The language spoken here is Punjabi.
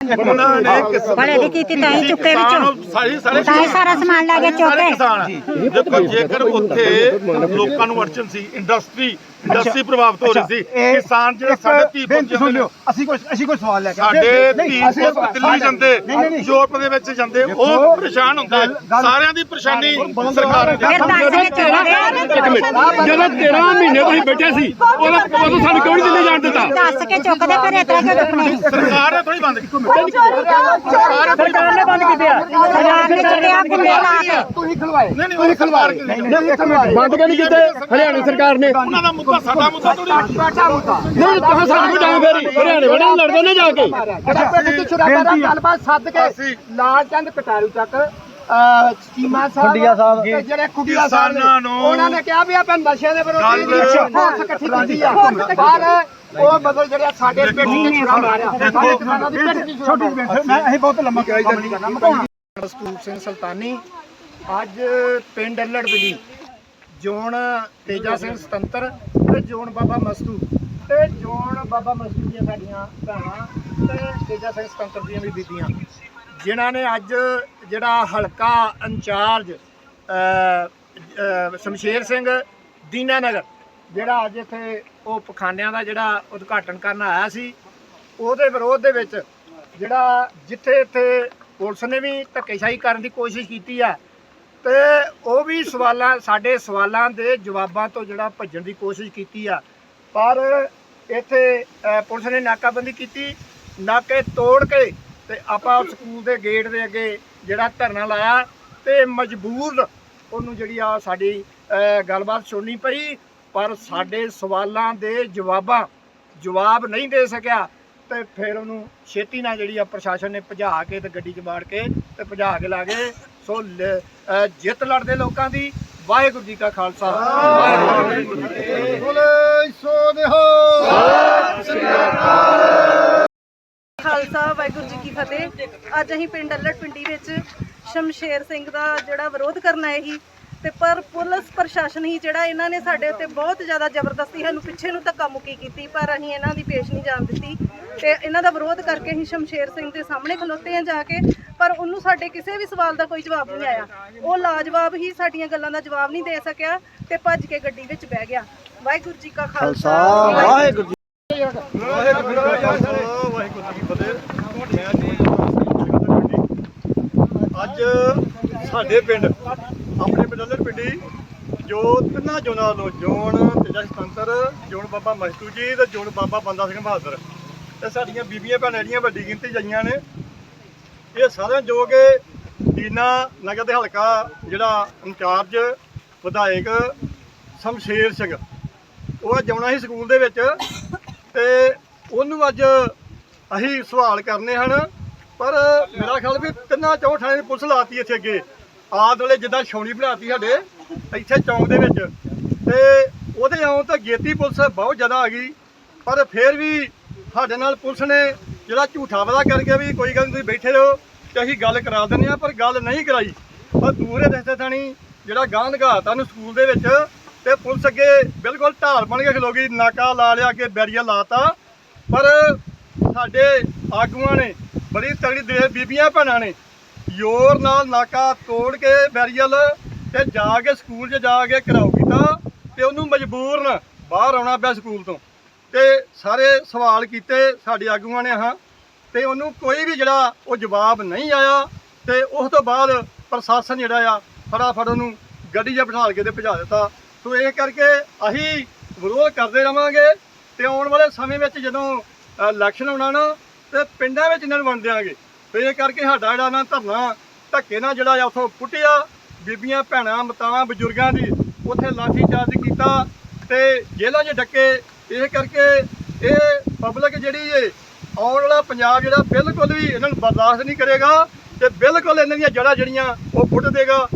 ਉਹਨਾਂ ਨੇ ਕਿਸਾਨ ਬੜੇ ਦੀ ਕੀਤੀ ਤਾਂ ਹੀ ਚੁੱਕੇ ਵਿੱਚੋਂ। ਸਾਰੀ ਸਾਰੇ ਤਾਂ ਹੀ ਸਾਰਾ ਸਮਾਨ ਲੈ ਕੇ ਸਾਰੇ ਚੁੱਕੇ ਕਿਸਾਨ। ਦੇਖੋ ਜੇਕਰ ਉੱਥੇ ਲੋਕਾਂ ਨੂੰ ਅੜਚਨ ਸੀ ਇੰਡਸਟਰੀ ਇੰਡਸਟਰੀ ਪ੍ਰਭਾਵਿਤ ਹੋ ਰਹੀ ਸੀ ਕਿਸਾਨ ਜਿਹੜਾ ਸਾਡੇ ਧੀ ਪੁੱਤ ਸੁਣ ਲਿਓ। ਅਸੀਂ ਕੋਈ ਅਸੀਂ ਕੋਈ ਸਵਾਲ ਲੈ ਕੇ ਸਾਡੇ ਨਹੀਂ, ਧੀ ਅਸੀਂ ਪੁੱਤ ਦਿੱਲੀ ਜਾਂਦੇ ਨਹੀਂ, ਨਹੀਂ, ਨਹੀਂ। ਯੂਰਪ ਦੇ ਵਿੱਚ ਜਾਂਦੇ ਉਹ ਪਰੇਸ਼ਾਨ ਹੁੰਦੇ। ਗੱਲ- ਸਾਰਿਆਂ ਦੀ ਪਰੇਸ਼ਾਨੀ ਸਰਕਾਰ ਦੇ ਫਿਰ ਦੱਸ ਕੇ ਚੁੱਕਦੇ ਜਦੋਂ 13 ਮਹੀਨੇ ਤੁਸੀਂ ਬੈਠੇ ਸੀ ਉਦੋਂ ਉਦੋਂ ਸਾਨੂੰ ਕਿਉਂ ਨਹੀਂ ਦੱਸ ਕੇ ਚੁੱਕਦੇ ਫਿਰ ਇਤਰਾ ਕਿਉਂ ਚੁੱਕਣੇ? ਸਰਕਾਰ ਨੇ ਥੋੜੀ ਬੰਦ ਕੀਤੀ ਸਰਕਾਰ ਨੇ ਬੰਦ ਕੀਤੇ ਆ ਸਰਕਾਰ ਨੇ ਚੁੱਕਿਆ ਕੁੰਡੇ ਲਾ ਕੇ? ਤੁਸੀਂ ਖਲਵਾਏ। ਨਹੀਂ ਨਹੀਂ ਖਲਵਾਰ ਕੇ ਬੰਦ ਕਿਉਂ ਨਹੀਂ ਕੀਤੇ? ਹਰਿਆਣਾ ਸਰਕਾਰ ਨੇ। ਉਹਨਾਂ ਦਾ ਮੁੱਦਾ ਸਾਡਾ ਮੁੱਦਾ ਥੋੜੀ ਬੈਠਾ ਮੁੱਦਾ। ਨਹੀਂ ਤੁਸੀਂ ਸਾਨੂੰ ਡਾਂਗ ਫੇਰੀ ਹਰਿਆਣੇ ਵਾਲੇ ਲੜਦੇ ਨੇ ਜਾ ਕੇ। ਜਿਹੜਾ ਪਿੰਡ ਚ ਛੁਰਾਪਾ ਦਾ ਗੱਲਬਾਤ ਸੱਦ ਕੇ ਲਾਲ ਚੰਦ ਕਟਾਰੂ ਤੱਕ ਅਹ, ਚੀਮਾ ਸਾਹਿਬ ਤੇ ਜਿਹੜੇ ਕੁੜੀਆ ਸਾਹਿਬ ਨੇ ਕਿਸਾਨਾਂ ਨੂੰ ਉਹਨਾਂ ਨੇ ਕਿਹਾ ਵੀ ਆਪਾਂ ਨਸ਼ੇ ਦੇ ਵਿਰੁੱਧ ਗੱਲ- ਫੋਰਸ ਇਕੱਠੀ ਕੀਤੀ ਆ। ਪਰ ਉਹ ਬਦਲ ਜਿਹੜਾ ਸਾਡੇ ਪਿੰਡ ਚ ਛੁਰਾ ਮਾਰਿਆ। ਸਾਡੇ ਕਿਸਾਨਾਂ ਦੀ ਪਿੰਡ ਚ ਛੋਟੀ ਮੈਂ ਅਸੀਂ ਬਹੁਤ ਲੰਮਾ ਕੰਮ ਨਹੀਂ ਕਰਨਾ। ਮਕਾਉਣਾ ਸਤੂਪ ਸਿੰਘ ਸੁਲਤਾਨੀ ਅੱਜ ਪਿੰਡ ਅਲੜਬਲੀ ਜੋਨ ਤੇਜਾ ਸਿੰਘ ਸੁਤੰਤਰ ਤੇ ਜੋਨ ਬਾਬਾ ਮਸਤੂ। ਤੇ ਜੋਨ ਬਾਬਾ ਮਸਤੂ ਦੀਆਂ ਸਾਡੀਆਂ ਭੈਣਾਂ ਤੇ ਤੇਜਾ ਸਿੰਘ ਸੁਤੰਤਰ ਦੀਆਂ ਵੀ ਬੀਬੀਆਂ। ਜਿਨ੍ਹਾਂ ਨੇ ਅੱਜ ਜਿਹੜਾ ਹਲਕਾ ਇੰਚਾਰਜ ਸ਼ਮਸ਼ੇਰ ਸਿੰਘ ਦੀਨਾਨਗਰ, ਜਿਹੜਾ ਅੱਜ ਇੱਥੇ ਉਹ ਪਖਾਨਿਆਂ ਦਾ ਜਿਹੜਾ ਉਦਘਾਟਨ ਕਰਨ ਆਇਆ ਸੀ, ਉਹਦੇ ਵਿਰੋਧ ਦੇ ਵਿੱਚ ਜਿਹੜਾ ਜਿੱਥੇ ਇੱਥੇ ਪੁਲਿਸ ਨੇ ਵੀ ਧੱਕੇਸ਼ਾਹੀ ਕਰਨ ਦੀ ਕੋਸ਼ਿਸ਼ ਕੀਤੀ ਆ, ਤੇ ਉਹ ਵੀ ਸਵਾਲਾਂ, ਸਾਡੇ ਸਵਾਲਾਂ ਦੇ ਜਵਾਬਾਂ ਤੋਂ ਜਿਹੜਾ ਭੱਜਣ ਦੀ ਕੋਸ਼ਿਸ਼ ਕੀਤੀ ਆ। ਪਰ ਇੱਥੇ ਪੁਲਿਸ ਨੇ ਨਾਕਾਬੰਦੀ ਕੀਤੀ, ਨਾਕੇ ਤੋੜ ਕੇ ਤੇ ਆਪਾਂ ਉਸ ਸਕੂਲ ਦੇ ਗੇਟ ਦੇ ਅੱਗੇ ਜਿਹੜਾ ਧਰਨਾ ਲਾਇਆ ਤੇ ਮਜਬੂਰ ਉਹਨੂੰ ਜਿਹੜੀ ਆ ਸਾਡੀ ਗੱਲਬਾਤ ਸੁਣਨੀ ਪਈ ਪਰ ਸਾਡੇ ਸਵਾਲਾਂ ਦੇ ਜਵਾਬਾਂ ਜਵਾਬ ਨਹੀਂ ਦੇ ਸਕਿਆ ਤੇ ਫਿਰ ਉਹਨੂੰ ਛੇਤੀ ਨਾਲ ਜਿਹੜੀ ਆ ਪ੍ਰਸ਼ਾਸਨ ਨੇ ਭਜਾ ਕੇ ਤੇ ਗੱਡੀ 'ਚ ਬਾੜ ਕੇ ਤੇ ਭਜਾ ਕੇ ਲਾ ਗਏ। ਸੋ ਜਿੱਤ ਲੜਦੇ ਲੋਕਾਂ ਦੀ। ਵਾਹਿਗੁਰੂ ਜੀ ਕਾ ਖਾਲਸਾ। ਵਾਹਿਗੁਰੂ ਜੀ ਕੀ ਫਤਿਹ ਬੋਲੇ ਸੋ ਨਿਹਾਲ ਖਾਲਸਾ ਵਾਹਿਗੁਰੂ ਜੀ ਕੀ ਫਤਿਹ। ਅੱਜ ਅਸੀਂ ਪਿੰਡ ਅੱਲੜ ਪਿੰਡੀ ਵਿੱਚ ਸ਼ਮਸ਼ੇਰ ਸਿੰਘ ਦਾ ਜਿਹੜਾ ਵਿਰੋਧ ਕਰਨ ਆਏ ਸੀ ਤੇ ਪਰ ਪੁਲਿਸ ਪ੍ਰਸ਼ਾਸਨ ਹੀ ਜਿਹੜਾ ਇਹਨਾਂ ਨੇ ਸਾਡੇ ਉੱਤੇ ਬਹੁਤ ਜ਼ਿਆਦਾ ਜ਼ਬਰਦਸਤੀ ਸਾਨੂੰ ਪਿੱਛੇ ਨੂੰ ਧੱਕਾ ਮੁੱਕੀ ਕੀਤੀ ਪਰ ਅਸੀਂ ਇਹਨਾਂ ਦੀ ਪੇਸ਼ ਨਹੀਂ ਜਾਣ ਦਿੱਤੀ। ਤੇ ਇਹਨਾਂ ਦਾ ਵਿਰੋਧ ਕਰਕੇ ਅਸੀਂ ਸ਼ਮਸ਼ੇਰ ਸਿੰਘ ਦੇ ਸਾਹਮਣੇ ਖਲੋਤੇ ਆ ਜਾ ਕੇ ਪਰ ਉਹਨੂੰ ਸਾਡੇ ਕਿਸੇ ਵੀ ਸਵਾਲ ਦਾ ਕੋਈ ਜਵਾਬ ਨਹੀਂ ਆਇਆ। ਉਹ ਲਾਜਵਾਬ ਹੀ ਸਾਡੀਆਂ ਗੱਲਾਂ ਦਾ ਜਵਾਬ ਨਹੀਂ ਦੇ ਸਕਿਆ ਤੇ ਭੱਜ ਕੇ ਗੱਡੀ ਵਿੱਚ ਬਹਿ ਗਿਆ। ਵਾਹਿਗੁਰੂ ਜੀ ਕਾ ਖਾਲਸਾ ਵਾਹਿਗੁਰੂ ਅੱਜ ਸਾਡੇ ਪਿੰਡ, ਆਪਣੇ ਪਿੰਡਲਰ ਪਿੰਡੀ ਜੋ ਤਿੰਨਾਂ ਜੋਨਾਂ ਵੱਲੋਂ ਜੋਨ ਤੇਜਾ ਸਤੰਤਰ ਜੋਨ ਬਾਬਾ ਮਸਤੂ ਜੀ ਤੇ ਜੋਨ ਬਾਬਾ ਬੰਦਾ ਸਿੰਘ ਬਹਾਦਰ। ਤੇ ਸਾਡੀਆਂ ਬੀਬੀਆਂ ਭੈਣਾਂ ਜਿਹੜੀਆਂ ਵੱਡੀ ਗਿਣਤੀ 'ਚ ਆਈਆਂ ਨੇ, ਇਹ ਸਾਰਿਆਂ ਜੋ ਕਿ ਦੀਨਾ ਨਗਰ ਦੇ ਹਲਕਾ ਜਿਹੜਾ ਇੰਚਾਰਜ, ਵਿਧਾਇਕ ਸ਼ਮਸ਼ੇਰ ਸਿੰਘ, ਉਹ ਅੱਜ ਆਉਣਾ ਸੀ ਸਕੂਲ ਦੇ ਵਿੱਚ ਤੇ ਉਹਨੂੰ ਅੱਜ ਅਸੀਂ ਸਵਾਲ ਕਰਨੇ ਹਨ, ਪਰ ਮੇਰਾ ਖਿਆਲ ਵੀ ਤਿੰਨਾਂ ਚੌਂ ਥਾਣੇ ਦੀ ਪੁਲਿਸ ਲਾਤੀ ਇੱਥੇ ਅੱਗੇ। ਆਦ ਵਾਲੇ ਜਿੱਦਾਂ ਛਾਉਣੀ ਬਣਾਤੀ ਸਾਡੇ, ਇੱਥੇ ਚੌਂਕ ਦੇ ਵਿੱਚ। ਤੇ ਉਹਦੇ ਆਉਣ ਤਾਂ ਗੇਤੀ ਪੁਲਿਸ ਬਹੁਤ ਜ਼ਿਆਦਾ ਆ ਗਈ, ਪਰ ਫਿਰ ਵੀ ਸਾਡੇ ਨਾਲ ਪੁਲਿਸ ਨੇ ਜਿਹੜਾ ਝੂਠਾ ਵਾਦਾ ਕਰਕੇ ਵੀ ਕੋਈ ਗੱਲ ਨਹੀਂ ਤੁਸੀਂ ਬੈਠੇ ਰਹੋ, ਤੇ ਅਸੀਂ ਗੱਲ ਕਰਾ ਦਿੰਦੇ ਆ ਪਰ ਗੱਲ ਨਹੀਂ ਕਰਾਈ। ਪਰ ਦੂਰੇ ਰਸਤੇ ਥਾਣੀ ਜਿਹੜਾ ਗਾਂਧ ਘਾਤਾ ਨੂੰ ਸਕੂਲ ਦੇ ਵਿੱਚ, ਤੇ ਪੁਲਿਸ ਅੱਗੇ ਬਿਲਕੁਲ ਢਾਲ ਬਣ ਕੇ ਖਲੋ ਗਈ ਨਾਕਾ ਲਾ ਲਿਆ ਕੇ ਬੈਰੀਆ ਲਾਤਾ ਪਰ ਸਾਡੇ ਆਗੂਆਂ ਨੇ, ਬੜੀ ਤਗੜੀ ਦੇ ਬੀਬੀਆਂ, ਭੈਣਾਂ ਨੇ ਜ਼ੋਰ ਨਾਲ ਨਾਕਾ ਤੋੜ ਕੇ ਬੈਰੀਅਲ ਤੇ ਜਾ ਕੇ ਸਕੂਲ 'ਚ ਜਾ ਕੇ ਘਰਾਓ ਕੀਤਾ ਤੇ ਉਹਨੂੰ ਮਜਬੂਰਨ ਬਾਹਰ ਆਉਣਾ ਪਿਆ ਸਕੂਲ ਤੋਂ। ਤੇ ਸਾਰੇ ਸਵਾਲ ਕੀਤੇ ਸਾਡੇ ਆਗੂਆਂ ਨੇ ਹਾਂ। ਤੇ ਉਹਨੂੰ ਕੋਈ ਵੀ ਜਿਹੜਾ ਉਹ ਜਵਾਬ ਨਹੀਂ ਆਇਆ ਤੇ ਉਸ ਤੋਂ ਬਾਅਦ ਪ੍ਰਸ਼ਾਸਨ ਜਿਹੜਾ ਆ ਫਟਾਫਟ ਉਹਨੂੰ ਗੱਡੀ 'ਚ ਬਿਠਾ ਕੇ ਤੇ ਭਜਾ ਦਿੱਤਾ। ਸੋ ਇਹ ਕਰਕੇ ਅਸੀਂ ਵਿਰੋਧ ਕਰਦੇ ਰਵਾਂਗੇ ਤੇ ਆਉਣ ਵਾਲੇ ਸਮੇਂ ਵਿੱਚ ਜਦੋਂ ਇਲੈਕਸ਼ਨ ਆਉਣਾ ਨਾ, ਤੇ ਪਿੰਡਾਂ ਵਿੱਚ ਇਹਨਾਂ ਨੂੰ ਵੰਡ ਦਿਆਂਗੇ। ਤੇ ਇਹ ਕਰਕੇ ਸਾਡਾ ਜਿਹੜਾ ਨਾ ਧਰਨਾ ਧੱਕੇ ਨਾਲ ਜਿਹੜਾ ਆ ਉਥੋਂ ਪੁੱਟਿਆ। ਬੀਬੀਆਂ, ਭੈਣਾਂ, ਮਤਾਵਾਂ, ਬਜ਼ੁਰਗਾਂ ਦੀ ਉੱਥੇ ਲਾਠੀ ਚਾਰਜ ਕੀਤਾ ਤੇ ਜੇਲ੍ਹਾਂ 'ਚ ਡੱਕੇ। ਇਹ ਕਰਕੇ ਇਹ ਪਬਲਿਕ ਜਿਹੜੀ ਏ, ਆਉਣ ਵਾਲਾ ਪੰਜਾਬ ਜਿਹੜਾ ਬਿਲਕੁਲ ਵੀ ਇਹਨਾਂ ਨੂੰ ਬਰਦਾਸ਼ਤ ਨਹੀਂ ਕਰੇਗਾ ਤੇ ਬਿਲਕੁਲ ਇਹਨਾਂ ਦੀਆਂ ਜੜ੍ਹਾਂ ਜਿਹੜੀਆਂ ਉਹ ਫੁੱਟ ਦੇਗਾ।